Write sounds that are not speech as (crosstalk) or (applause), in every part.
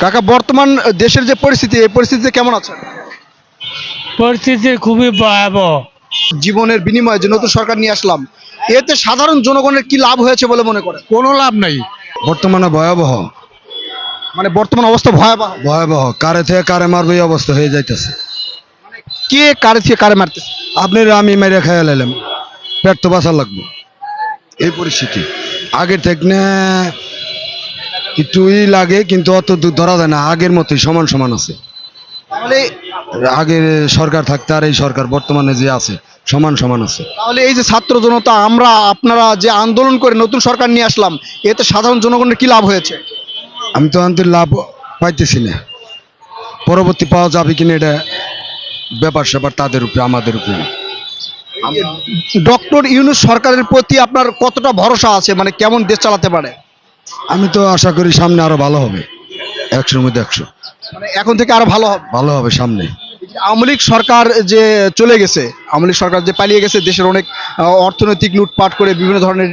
কাকা বর্তমান দেশের যে পরিস্থিতি এই পরিস্থিতিতে কেমন আছেন? পরিস্থিতি খুবই ভয়াবহ। জীবনের বিনিময়ে যে নতুন সরকার নিয়ে আসলাম এতে সাধারণ জনগণের কি লাভ হয়েছে বলে মনে করেন? কোনো লাভ নাই। বর্তমানে ভয়াবহ। মানে বর্তমান অবস্থা ভয়াবহ? ভয়াবহ। কারে থেকে কারে মারবে এই অবস্থা হয়ে যাইতেছে। কে কারে থেকে কারে মারতেছে? আপনি আমি মেরে খেয়ে লাইলাম পেট তো বাঁচা লাগবে। এই পরিস্থিতি। আগের থেকে না একটু ই লাগে কিন্তু অত দূর ধরা যায় না। আগের মতোই সমান সমান আছে। তাহলে আগের সরকার থাকতে আর এই সরকার বর্তমানে যে আছে সমান সমান আছে। তাহলে এই যে ছাত্র জনতা আমরা আপনারা যে আন্দোলন করে নতুন সরকার নিয়ে আসলাম এতে সাধারণ জনগণের কি লাভ হয়েছে? আমি তো আনতে লাভ পাইতেছি না। পরবর্তী পাওয়া যাবে কিনা এটা ব্যাপার স্যাপার তাদের উপরে আমাদের উপরে ডক্টর ইউনুস সরকারের প্রতি আপনার কতটা ভরসা আছে? মানে কেমন দেশ চালাতে পারে? আমি তো আশা করি সামনে আরও ভালো হবে। একশোর মধ্যে একশো। মানে এখন থেকে আরও ভালো হবে? ভালো হবে সামনে। আওয়ামী লীগ সরকার যে চলে গেছে আওয়ামী লীগ সরকার যে পালিয়ে গেছে দেশের অনেক অর্থনৈতিক লুটপাট করে বিভিন্ন ধরনের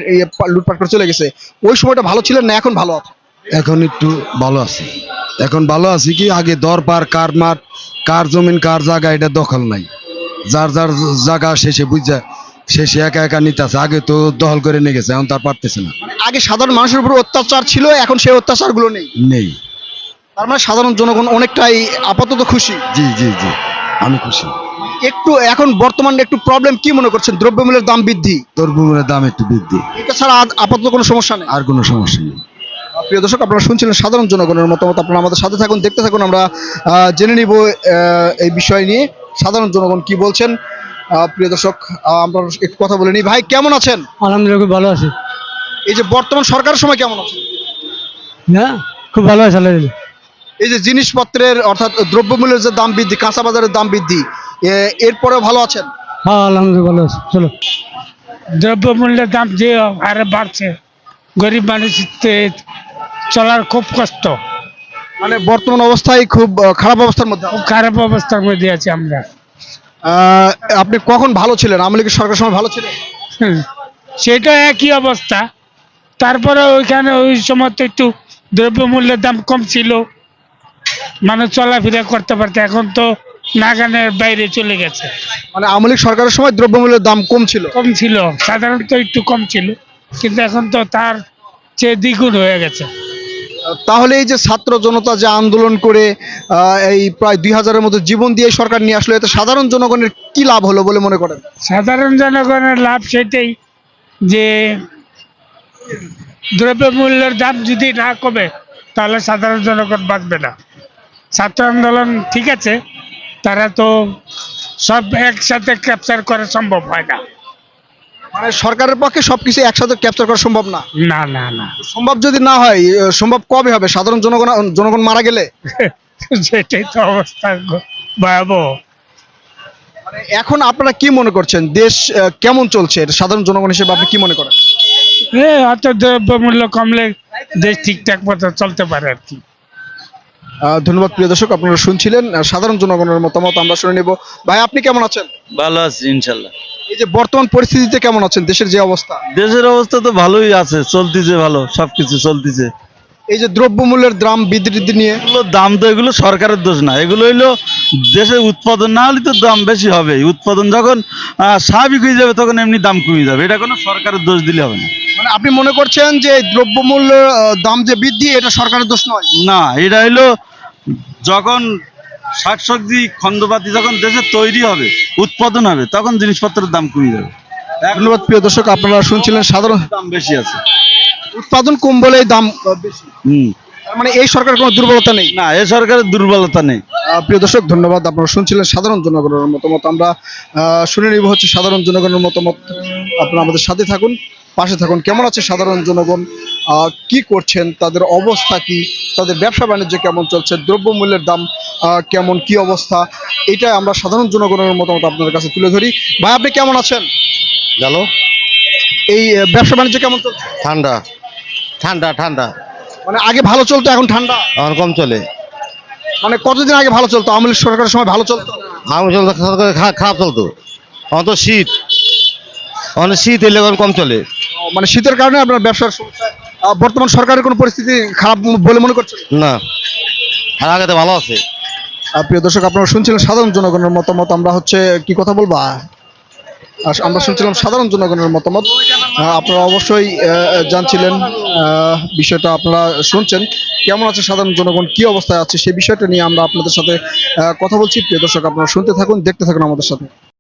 লুটপাট করে চলে গেছে ওই সময়টা ভালো ছিলেন না এখন ভালো আছে? এখন একটু ভালো আছি। এখন ভালো আছি কি আগে দর পার কার মাঠ কার জমিন কার জায়গা এটা দখল নাই। যার যার জায়গা শেষে বুঝা শেষে একা একা নিতেছে। আগে তো দখল করে নিয়ে গেছে এখন তার পারতেছে না। আগে সাধারণ মানুষের উপর অত্যাচার ছিল এখন সেই অত্যাচারগুলো নেই। নেই। তার মানে সাধারণ জনগণ অনেকটাই আপাতত খুশি। জি জি জি আমি খুশি। একটু এখন বর্তমানে একটু প্রবলেম কি মনে করছেন? দ্রব্যমূল্যের দাম বৃদ্ধি। তরমুজের দাম একটু বৃদ্ধি। এটা ছাড়া আপাতত কোনো সমস্যা নেই। আর কোনো সমস্যা নেই। প্রিয় দর্শক আপনারা শুনছিলেন সাধারণ জনগণের মতামত। আপনারা আমাদের সাথে থাকুন দেখতে থাকুন। আমরা আহ, জেনে নিব আহ, এই বিষয় নিয়ে। সাধারণ জনগণ কি বলছেন? প্রিয় দর্শক আমরা একটু কথা বলে নিই। ভাই কেমন আছেন? আলহামদুলিল্লাহ ভালো আছি। এই যে বর্তমান সরকারের সময় কেমন আছে? হ্যাঁ খুব ভালো আছে আলহামদুলিল্লাহ। এই যে জিনিসপত্রের অর্থাৎ দ্রব্যমূল্যের যে দাম বৃদ্ধি কাঁচা বাজারের দাম বৃদ্ধি এরপরেও ভালো আছেন? হ্যাঁ আলহামদুলিল্লাহ ভালো আছে। চলো। দ্রব্যমূল্যের দাম যে হারে বাড়ছে গরিব মানুষ চলার খুব কষ্ট। মানে বর্তমান অবস্থায় খুব খারাপ অবস্থার মধ্যে খুব খারাপ অবস্থার মধ্যে আছি আমরা। আপনি কখন ভালো ছিলেন? আওয়ামী লীগের সরকার সময় ভালো ছিলেন। সেটা একই অবস্থা। তারপরে ওইখানে ওই সময় তো একটু দ্রব্যমূল্যের দাম কম ছিল। মানুষ চলাফেরা করতে পারতো। এখন তো নাগানের বাইরে চলে গেছে। মানে আওয়ামী লীগ সরকারের সময় দ্রব্যমূল্যের দাম কম ছিল? কম ছিল। সাধারণত একটু কম ছিল। কিন্তু এখন তো তার চেয়ে দ্বিগুণ হয়ে গেছে। তাহলে এই যে ছাত্র জনতা যে আন্দোলন করে এই প্রায় দুই হাজারের মতো জীবন দিয়ে সরকার নিয়ে আসলো, এতে সাধারণ জনগণের কি লাভ হলো বলে মনে করেন? সাধারণ জনগণের লাভ সেটাই যে দ্রব্যমূল্যের দাম যদি না কমে, তাহলে সাধারণ জনগণ বাঁচবে না। ছাত্র আন্দোলন ঠিক আছে, তারা তো সব একসাথে ক্যাপচার করা সম্ভব হয় না। মানে সরকারের পক্ষে সবকিছু একসাথে ক্যাপচার করা সম্ভব না। না না না। সম্ভব যদি না হয় সম্ভব কবে হবে? সাধারণ জনগণ জনগণ মারা গেলে? (laughs) সেটাই তো অবস্থা ভয়াবহ। মানে এখন আপনারা কি মনে করছেন? দেশ কেমন চলছে? সাধারণ জনগণ হিসেবে আপনি কি মনে করেন? অত দ্রব্যমূল্য কমলে দেশ ঠিকঠাক মতো চলতে পারে আর কি। আহ, ধন্যবাদ প্রিয় দর্শক আপনারা শুনছিলেন সাধারণ জনগণের মতামত আমরা শুনে নেব। ভাই আপনি কেমন আছেন? ভালো আছি ইনশাল্লাহ। এই যে বর্তমান পরিস্থিতিতে কেমন আছেন? দেশের যে অবস্থা। দেশের অবস্থা তো ভালোই আছে চলতিছে ভালো সবকিছু চলতিছে। এই যে দ্রব্যমূল্যের দাম বৃদ্ধি নিয়ে। এগুলো দাম তো এগুলো সরকারের দোষ না এগুলো হইল দেশে উৎপাদন না হলে তো দাম বেশি হবে। উৎপাদন যখন স্বাভাবিক হয়ে যাবে তখন এমনি দাম কমে যাবে এটা কোনো সরকারের দোষ দিলে হবে না। মানে আপনি মনে করছেন যে দ্রব্যমূল্য দাম যে বৃদ্ধি এটা সরকারের দোষ নয়? না এটা হইল যখন শাকসবজি খন্দপাতি যখন দেশে তৈরি হবে উৎপাদন হবে তখন জিনিসপত্রের দাম কমে যাবে। ধন্যবাদ প্রিয় দর্শক আপনারা শুনছিলেন সাধারণ দাম বেশি আছে। উৎপাদন কম বলেই দাম বেশি হুম। তার মানে এই সরকারের কোনো দুর্বলতা নেই? না এ সরকারের দুর্বলতা নেই। প্রিয় দর্শক ধন্যবাদ। আপনারা শুনছিলেন সাধারণ জনগণের মতামত। আমরা শুনে নিব হচ্ছে সাধারণ জনগণের মতামত। আপনারা আমাদের সাথে থাকুন। পাশে থাকুন। কেমন আছে সাধারণ জনগণ? কি করছেন? তাদের অবস্থা কি? তাদের ব্যবসা বাণিজ্য কেমন চলছে? দ্রব্যমূল্যের দাম কেমন? কি অবস্থা? এটা আমরা সাধারণ জনগণের মতামত আপনাদের কাছে তুলে ধরি। ভাই আপনি কেমন আছেন? জানো এই ব্যবসা বাণিজ্য কেমন চলছে? ঠান্ডা। ঠান্ডা ঠান্ডা। মানে আগে ভালো চলতো এখন ঠান্ডা? এখন কম চলে। মানে কতদিন আগে ভালো চলতো? আওয়ামী সরকারের সময় ভালো চলতো? আমি চলতো খারাপ চলতো। এখন তো শীত। অনেক শীত এলে কম চলে। মানে শীতের কারণে আপনার ব্যবসার সমস্যা বর্তমান সরকারের কোনো পরিস্থিতি খারাপ বলে মনে করছেন? না। আর আগে ভালো আছে। প্রিয় দর্শক আপনারা শুনছিলেন সাধারণ জনগণের মতামত আমরা হচ্ছে কি কথা বলব? আমরা শুনছিলাম সাধারণ জনগণের মতামত। আপনারা অবশ্যই জানছিলেন আহ, বিষয়টা আপনারা শুনছেন। কেমন আছে সাধারণ জনগণ কি অবস্থায় আছে সেই বিষয়টা নিয়ে আমরা আপনাদের সাথে কথা বলছি। প্রিয় দর্শক আপনারা শুনতে থাকুন দেখতে থাকুন আমাদের সাথে।